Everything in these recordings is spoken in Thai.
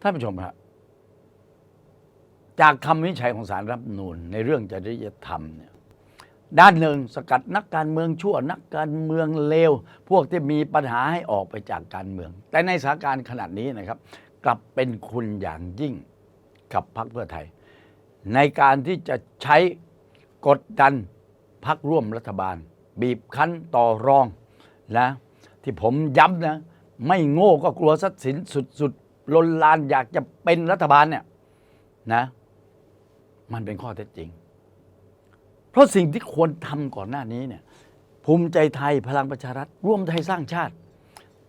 ท่านผู้ชมครับจากคำวินิจฉัยของสารรัฐธรรมนูญในเรื่องจริยธรรมเนี่ยด้านหนึ่งสกัดนักการเมืองชั่วนักการเมืองเลว พวกที่มีปัญหาให้ออกไปจากการเมือง แต่ในสถานการณ์ขนาดนี้นะครับ กลับเป็นคุณอย่างยิ่งกับพรรคเพื่อไทย ในการที่จะใช้กดดันพักร่วมรัฐบาล บีบคั้นต่อรองนะที่ผมย้ำนะ ไม่โง่ก็กลัวทรัพย์สินสุด ลนลานอยากจะเป็นรัฐบาลเนี่ยนะ มันเป็นข้อเท็จจริง เพราะสิ่งที่ควรทำก่อนหน้านี้เนี่ยภูมิใจไทยพลังประชารัฐร่วมไทยสร้างชาติ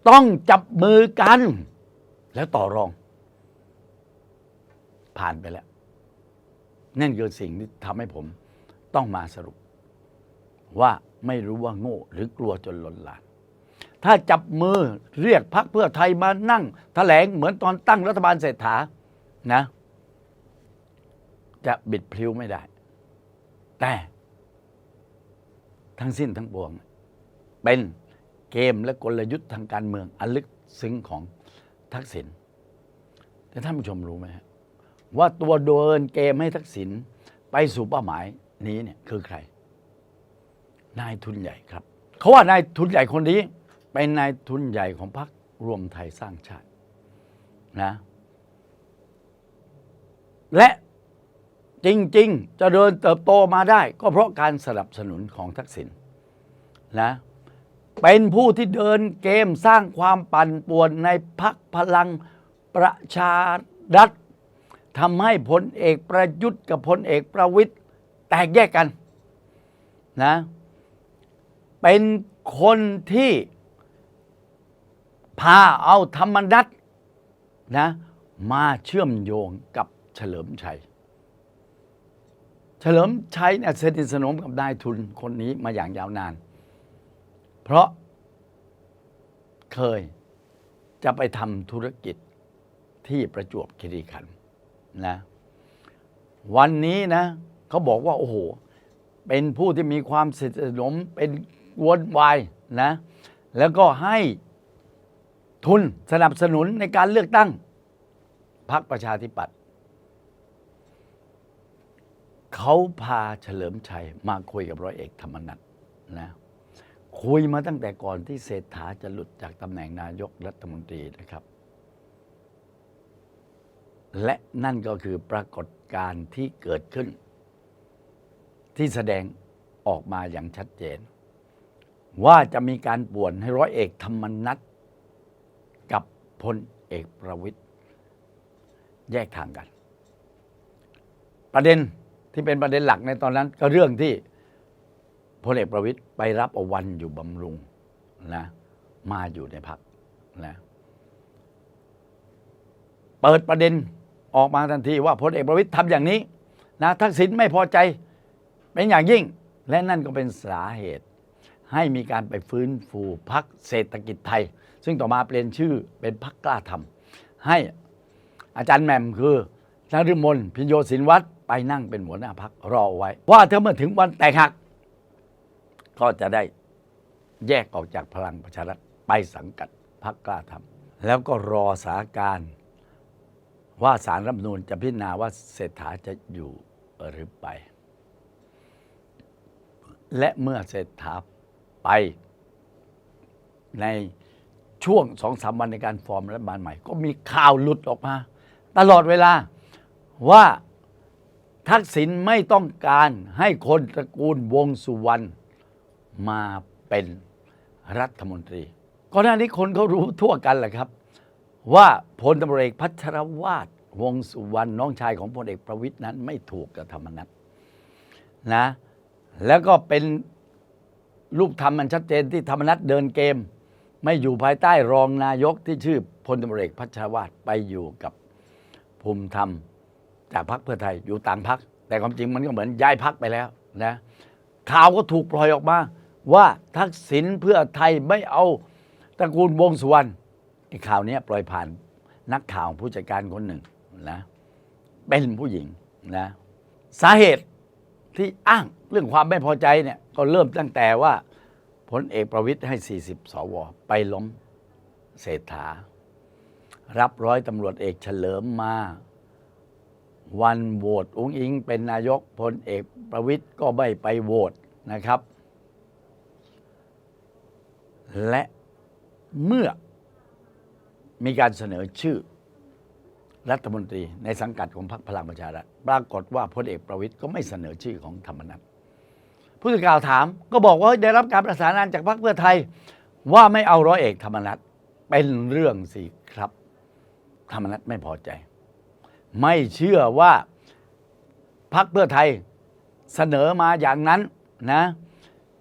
ต้องจับมือกัน แล้วต่อรอง ผ่านไปแล้ว นั่นคือสิ่งที่ทำให้ผมต้องมาสรุป ว่าไม่รู้ว่าโง่หรือกลัวจนหล่นหลาน ถ้าจับมือเรียกพักเพื่อไทยมานั่งแถลงเหมือนตอนตั้งรัฐบาลเศรษฐานะ จะบิดพลิ้วไม่ได้ แต่ทั้งสิ้นทั้งปวง เป็นเกมและกลยุทธ์ทางการเมืองอันลึกซึ้งของทักษิณแต่ท่านผู้ชมรู้ไหมว่าตัวเดินเกมให้ทักษิณไปสู่เป้าหมายนี้เนี่ยคือใคร นายทุนใหญ่ครับ เขาว่านายทุนใหญ่คนนี้ เป็นนายทุนใหญ่ของพรรครวมไทยสร้างชาตินะและจริง ๆ จะเดินเติบโตมาได้ ก็เพราะการสนับสนุนของทักษิณนะเป็นผู้ที่เดินเกมสร้างความปั่นป่วนในพักพลังประชารัฐทำให้พลเอกประยุทธ์กับพลเอกประวิตยแตกแยกกันนะเป็นคนที่ พาเอาธรรมนัตนะมาเชื่อมโยงกับเฉลิมชัย เฉลิมชัยเนี่ยสนิทสนมกับนายทุนคนนี้มาอย่างยาวนาน เพราะเคยจะไปทำธุรกิจที่ประจวบคีรีขันธ์นะวันนี้นะเขาบอกว่า โอ้โห เป็นผู้ที่มีความสนิทสนมเป็นวนวายนะ แล้วก็ให้ ทุนสนับสนุนในการเลือกตั้งพรรคประชาธิปัตย์เขาพาเฉลิมชัยมาคุยกับร้อยเอกธรรมนัฐนะคุยมาตั้งแต่ก่อนที่เศรษฐาจะหลุดจากตำแหน่งนายกรัฐมนตรีนะครับ และนั่นก็คือปรากฏการณ์ที่เกิดขึ้น ที่แสดงออกมาอย่างชัดเจน ว่าจะมีการป่วนให้ร้อยเอกธรรมนัฐ พลเอกประวิตยแยกทางกัน ประเด็นที่เป็นประเด็นหลักในตอนนั้น ก็เรื่องที่พลเอกประวิตยไปรับอวันอยู่บำรุงนะมาอยู่ในพักนะเปิดประเด็นออกมาทันทีว่าพลเอกประวิตยทำอย่างนี้นะทักษิณไม่พอใจเป็นอย่างยิ่ง และนั่นก็เป็นสาเหตุ ให้มีการไปฟื้นฟูพักเศรษฐกิจไทย ซึ่งต่อมาเปลี่ยนชื่อเป็นพักกล้าทำให้อาจารย์แหม่มคือนฤมลพิญโยศินวัตรไปนั่งเป็นหัวหน้าพักรอไว้ ว่าถ้าเมื่อถึงวันแตกหัก ก็จะได้แยกออกจากพลังประชารัฐไปสังกัดพักกล้าทำแล้วก็รอสาการว่าสารรัฐมนูญจะพิจารณาว่าเศรษฐาจะอยู่หรือไป และเมื่อเศรษฐา ไป ในช่วงสองสามวันในการฟอร์มรัฐบาลใหม่ ก็มีข่าวหลุดออกมา ตลอดเวลาว่าทักษิณไม่ต้องการให้คนตระกูลวงสุวรรณมาเป็นรัฐมนตรีก่อนหน้านี้คนเขารู้ทั่วกันแหละครับ ว่าพลตำรวจเอกพัชรวาทวงสุวรรณน้องชายของพลเอกประวิตยนั้นไม่ถูกกับธรรมนัตนะแล้วก็เป็น รูปธรรมมันชัดเจนที่ธรรมนัตเดินเกม ไม่อยู่ภายใต้รองนายกที่ชื่อพลตำรวจเอกพัชรวาทไปอยู่กับภูมิธรรมจากพรรคเพื่อไทยอยู่ต่างพรรคแต่ความจริงมันก็เหมือนย้ายพรรคไปแล้วนะข่าวก็ถูกปล่อยออกมา ว่าทักษิณเพื่อไทยไม่เอาตระกูลวงสุวรรณไอ้ข่าวนี้ปล่อยผ่านนักข่าวผู้จัดการคนหนึ่งนะเป็นผู้หญิงนะสาเหตุที่อ้างเรื่องความไม่พอใจเนี่ย ก็เริ่มตั้งแต่ว่าพลเอกประวิตยให้ 40 สว ไปล้มเศรษฐา รับร้อยตำรวจเอกเฉลิมมา วันโหวตอุ้งอิง เป็นนายกพลเอกประวิตยก็ไม่ไปโหวตนะครับ และเมื่อมีการเสนอชื่อรัฐมนตรีในสังกัดของพรรคพลังประชารัฐปรากฏว่าพลเอกประวิตยก็ไม่เสนอชื่อของธรรมนัฐ ผู้สื่อข่าวถามก็บอกว่าได้รับการประสานงานจากพรรคเพื่อไทย ว่าไม่เอาร้อยเอกธรรมนัฐเป็นเรื่องสิครับ ธรรมนัฐไม่พอใจ ไม่เชื่อว่าพรรคเพื่อไทยเสนอมาอย่างนั้นนะ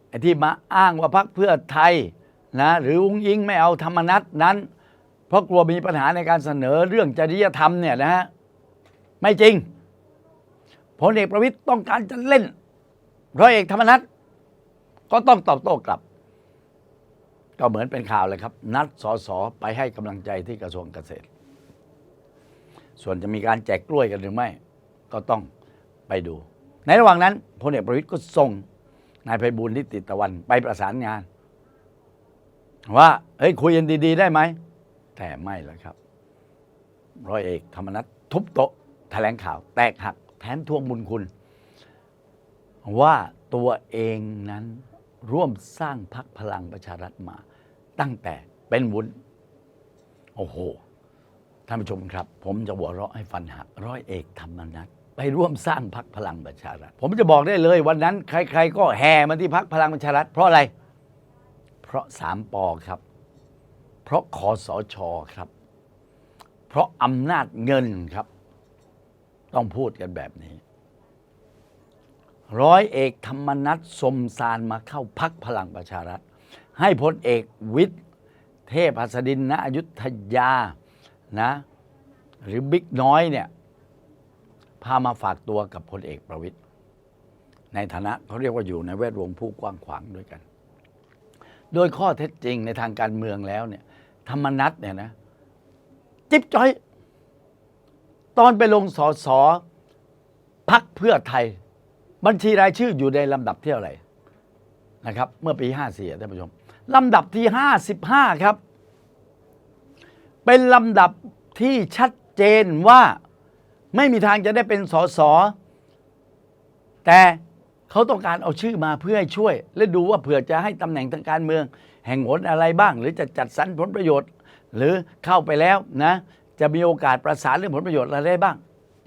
ไอ้ที่มาอ้างว่าพรรคเพื่อไทยนะหรืออุ้งอิงไม่เอาธรรมนัฐนั้น เพราะกลัวมีปัญหาในการเสนอเรื่องจริยธรรมเนี่ยนะฮะไม่จริงพลเอกประวิตยต้องการจะเล่น ร้อยเอกธรรมนัฐก็ต้องตอบโต้กลับ ก็เหมือนเป็นข่าวเลยครับ นัดสสไปให้กำลังใจที่กระทรวงเกษตร ส่วนจะมีการแจกกล้วยกันหรือไม่ ก็ต้องไปดู ในระหว่างนั้นพลเอกประวิตยก็ส่งนายไพบูลนิติตะวันไปประสานงาน ว่าเฮ้ยคุยกันดีๆ ได้ไหม แต่ไม่แล้วครับ ร้อยเอกธรรมนัฐทุบโต๊ะแถลงข่าว แตกหักแทนทวงบุญคุณ ว่าตัวเองนั้นร่วมสร้างพักพลังประชารัฐมา ตั้งแต่เป็นวุ้น โอ้โห ท่านผู้ชมครับ ผมจะหัวเราะให้ฟันหักร้อยเอกธรรมนัฐไปร่วมสร้างพักพลังประชารัฐ ผมจะบอกได้เลยวันนั้น ใคร ๆ ก็แห่มาที่พักพลังประชารัฐ เพราะอะไร เพราะสามปอครับ เพราะคอสชครับ เพราะอำนาจเงินครับ ต้องพูดกันแบบนี้ ร้อยเอกธรรมนัฐสมสารมาเข้าพักพลังประชารัฐ ให้พลเอกวิทย์เทพหัสดินณอยุธยานะหรือบิ๊กน้อยเนี่ยพามาฝากตัวกับพลเอกประวิทย์ในฐานะเขาเรียกว่าอยู่ในแวดวงผู้กว้างขวางด้วยกัน โดยข้อเท็จจริงในทางการเมืองแล้วเนี่ยธรรมนัฐเนี่ยนะจิ๊บจ้อย ตอนไปลงสอสอพักเพื่อไทย บัญชีรายชื่ออยู่ในลำดับที่เท่าไหร่นะครับ เมื่อปี54ท่านผู้ชมลำดับที่ 55 ครับ เป็นลำดับที่ชัดเจนว่าไม่มีทางจะได้เป็นสสแต่เขาต้องการเอาชื่อมาเพื่อให้ช่วย และดูว่าเผื่อจะให้ตำแหน่งทางการเมือง แห่งหนอะไรบ้าง หรือจะจัดสรรผลประโยชน์ หรือเข้าไปแล้วนะ จะมีโอกาสประสานเรื่องผลประโยชน์อะไรได้บ้าง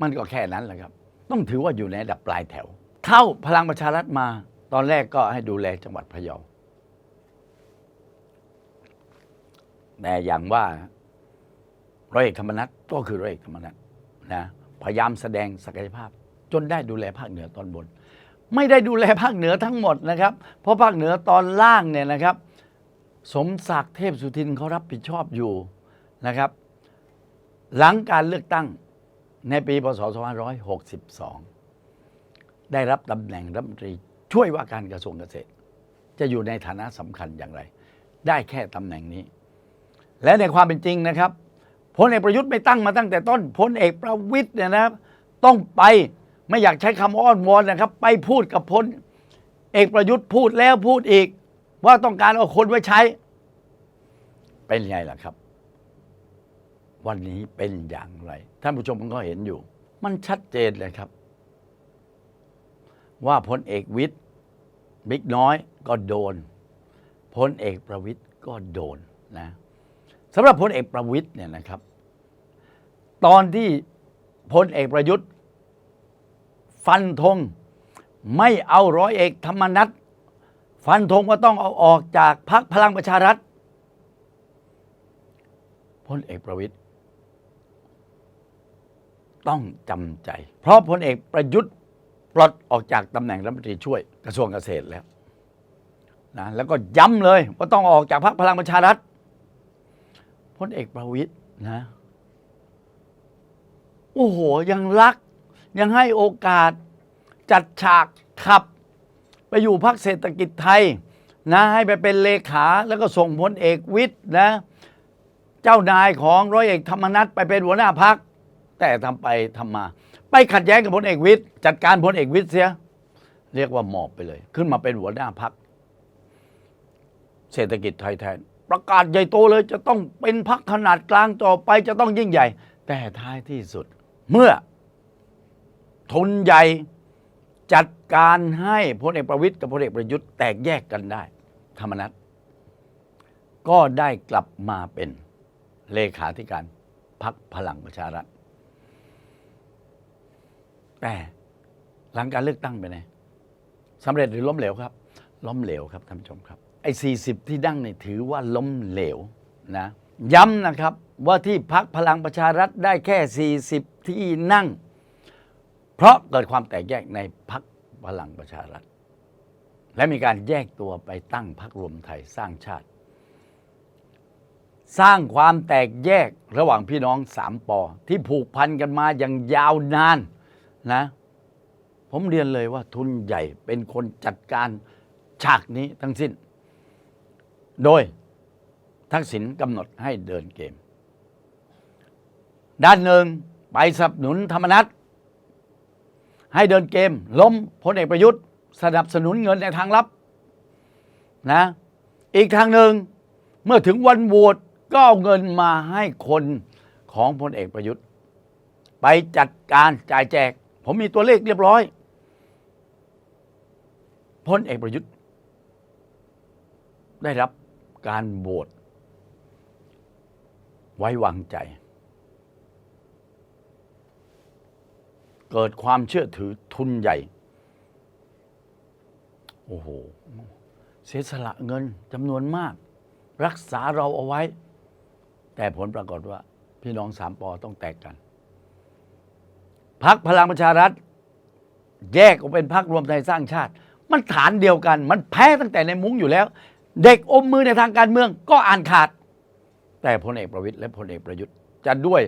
มันก็แค่นั้นแหละครับ ต้องถือว่าอยู่ในระดับปลายแถว เข้าพลังประชารัฐมา ตอนแรกก็ให้ดูแลจังหวัดพะเยาแต่อย่างว่าร้อยเอกธรรมนัฐก็คือร้อยเอกธรรมนัฐนะพยายามแสดงศักยภาพ จนได้ดูแลภาคเหนือตอนบน ไม่ได้ดูแลภาคเหนือทั้งหมดนะครับ เพราะภาคเหนือตอนล่างเนี่ยนะครับ สมศักดิ์เทพสุทินเขารับผิดชอบอยู่นะครับ หลังการเลือกตั้งในปีพศ2562 ได้รับตำแหน่งรัฐมนตรีช่วยว่าการกระทรวงเกษตร จะอยู่ในฐานะสำคัญอย่างไร ได้แค่ตำแหน่งนี้ และในความเป็นจริงนะครับพลเอกประยุทธ์ไม่ตั้งมาตั้งแต่ต้นพลเอกประวิตยเนี่ยนะต้องไปไม่อยากใช้คำอ้อนวอนนะครับ ไปพูดกับพลเอกประยุทธ์พูดแล้วพูดอีก ว่าต้องการเอาคนไว้ใช้ เป็นไงล่ะครับ วันนี้เป็นอย่างไร ท่านผู้ชมมันก็เห็นอยู่ มันชัดเจนเลยครับ ว่าพลเอกวิทย์บิ๊กน้อยก็โดนพลเอกประวิทย์ก็โดนนะสำหรับพลเอกประวิทย์เนี่ยนะครับ ตอนที่พลเอกประยุทธ์ ฟันธงไม่เอาร้อยเอกธรรมนัฐฟันธงว่าต้องเอาออกจากพรรคพลังประชารัฐพลเอกประวิทย์ต้องจำใจ เพราะพลเอกประยุทธ์ ปลดออกจากตำแหน่งรัฐมนตรีช่วยกระทรวงเกษตรแล้วนะแล้วก็ย้ำเลยว่าต้องออกจากพรรคพลังประชารัฐพลเอกประวิทย์นะโอ้โห ยังรัก ยังให้โอกาสจัดฉากขับ ไปอยู่พักเศรษฐกิจไทยนะให้ไปเป็นเลขาแล้วก็ส่งพลเอกวิทย์นะ เจ้านายของร้อยเอกธรรมนัฐไปเป็นหัวหน้าพัก แต่ทำไปทำมา ไปขัดแย้งกับพลเอกวิทย์จัดการพลเอกวิทย์เสีย เรียกว่าหมอบไปเลย ขึ้นมาเป็นหัวหน้าพักเศรษฐกิจไทยแทน ประกาศใหญ่โตเลยจะต้องเป็นพักขนาดกลางต่อไปจะต้องยิ่งใหญ่ แต่ท้ายที่สุด เมื่อทุนใหญ่จัดการให้พลเอกประวิตยกับพลเอกประยุทธ์แตกแยกกันได้ ธรรมนัตก็ได้กลับมาเป็นเลขาธิการพักพลังประชารัฐ แต่หลังการเลือกตั้งไปไหนสำเร็จหรือล้มเหลวครับ ล้มเหลวครับท่านผู้ชมครับ ไอ้40ที่ดั้งเนี่ยถือว่าล้มเหลวนะย้ำนะครับว่าที่พักพลังประชารัฐได้แค่ 40 ที่นั่ง เพราะเกิดความแตกแยกในพักพลังประชารัฐ และมีการแยกตัวไปตั้งพักรวมไทยสร้างชาติ สร้างความแตกแยกระหว่างพี่น้องสามปอที่ผูกพันกันมาอย่างยาวนาน นะ ผมเรียนเลยว่าทุนใหญ่เป็นคนจัดการฉากนี้ทั้งสิ้น โดยทักษิณกำหนดให้เดินเกม ด้านหนึ่งไปสนับสนุนธรรมนัตให้เดินเกม ล้มพลเอกประยุทธ์ สนับสนุนเงินในทางลับนะ อีกทางหนึ่งเมื่อถึงวันโหวตก็เอาเงินมาให้คนของพลเอกประยุทธ์ ไปจัดการจ่ายแจก ผมมีตัวเลขเรียบร้อยพลเอกประยุทธ์ ได้รับการโหวตไว้วางใจ เกิดความเชื่อถือทุนใหญ่ โอ้โห เสียสละเงินจำนวนมาก รักษาเราเอาไว้ แต่ผลปรากฏว่า พี่น้องสามปอต้องแตกกัน พักพลังประชารัฐ แยกออกเป็นพักรวมไทยสร้างชาติ มันฐานเดียวกัน มันแพ้ตั้งแต่ในมุ้งอยู่แล้ว เด็กอมมือในทางการเมืองก็อ่านขาด แต่พลเอกประวิตยและพลเอกประยุทธ์จะด้วย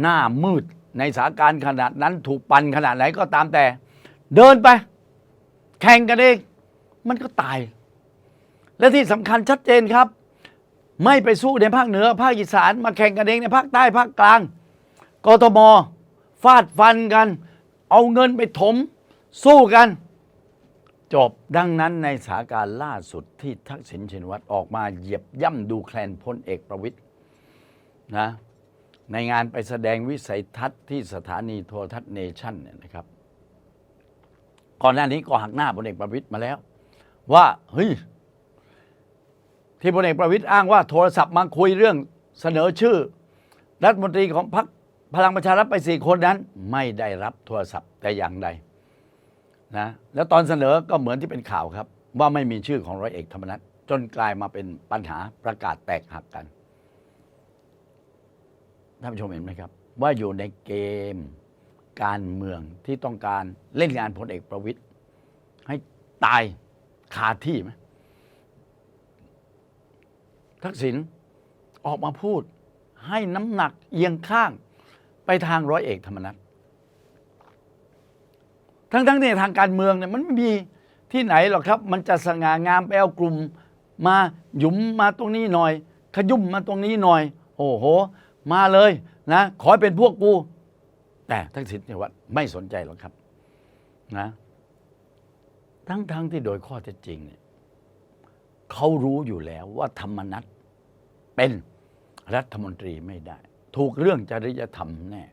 หน้ามืดในสถานการณ์ขนาดนั้นถูกปั่นขนาดไหนก็ตามแต่ เดินไป แข่งกันเองมันก็ตาย และที่สำคัญชัดเจนครับ ไม่ไปสู้ในภาคเหนือ ภาคอีสานมาแข่งกันเองในภาคใต้ภาคกลางกทม ฟาดฟันกัน เอาเงินไปถม สู้กัน จบดังนั้นในสถานการณ์ล่าสุดที่ทักษิณชินวัตรออกมาเหยียบย่ำดูแคลนพลเอกประวิตยนะในงานไปแสดงวิสัยทัศน์ที่สถานีโทรทัศน์เนชั่นเนี่ยนะครับ ก่อนหน้านี้ก็หักหน้าพลเอกประวิตยมาแล้ว ว่าเฮ้ยที่พลเอกประวิตยอ้างว่าโทรศัพท์มาคุยเรื่องเสนอชื่อ รัฐมนตรีของพรรค พลังประชารัฐไปสี่คนนั้น ไม่ได้รับโทรศัพท์แต่อย่างใดนะแล้วตอนเสนอก็เหมือนที่เป็นข่าวครับ ว่าไม่มีชื่อของร้อยเอกธรรมนัฐจนกลายมาเป็นปัญหาประกาศแตกหักกันท่านผู้ชมเห็นไหมครับ ว่าอยู่ในเกมการเมืองที่ต้องการเล่นงานพลเอกประวิตยให้ตายคาที่ไหมทักษิณออกมาพูดให้น้ำหนักเอียงข้าง ไปทางร้อยเอกธรรมนัฐทั้งทั้งๆในทางการเมืองเนี่ยมันไม่มีที่ไหนหรอกครับ มันจะสง่างามไปเอากลุ่ม มาหยุมมาตรงนี้หน่อย ขยุ่มมาตรงนี้หน่อย โอ้โห มาเลยนะขอให้เป็นพวกกู แต่ทักษิณเนี่ยว่าไม่สนใจหรอกครับนะทั้งทั้งที่โดยข้อเท็จจริงเนี่ยเขารู้อยู่แล้วว่าธรรมนัตเป็นรัฐมนตรีไม่ได้ ถูกเรื่องจริยธรรมแน่